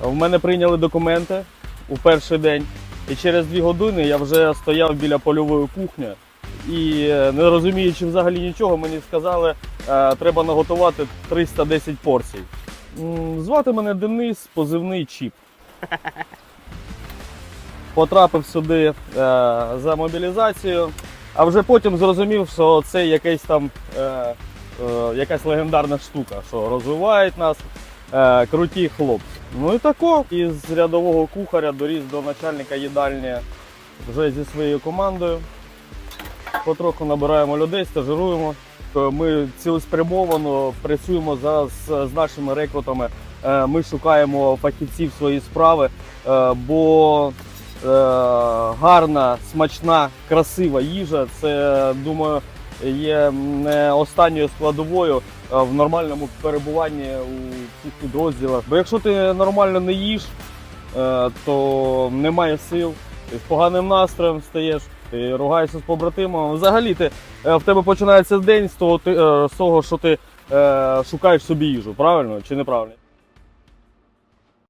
В мене прийняли документи у перший день, і через дві години я вже стояв біля польової кухні. І е, не розуміючи взагалі нічого, мені сказали, е, треба наготувати 310 порцій. Звати мене Денис, позивний Чіп. Потрапив сюди е, за мобілізацію, а вже потім зрозумів, що це якийсь там е, е, якась легендарна штука, що розвивають нас е, круті хлопці. Ну і тако, із рядового кухаря доріс до начальника їдальні вже зі своєю командою. Потроху набираємо людей, стажируємо. Ми цілеспрямовано працюємо за, з, нашими рекрутами. Е, Ми шукаємо фахівців своєї справи, е, бо е, гарна, смачна, красива їжа це, думаю, є не останньою складовою е, в нормальному перебуванні у цих підрозділах. Бо якщо ти нормально не їш, е, то немає сил, ти з поганим настроєм стаєш, ти ругаєшся з побратимом. Взагалі ти, е, в тебе починається день з того, з того що ти шукаєш собі їжу, правильно чи неправильно?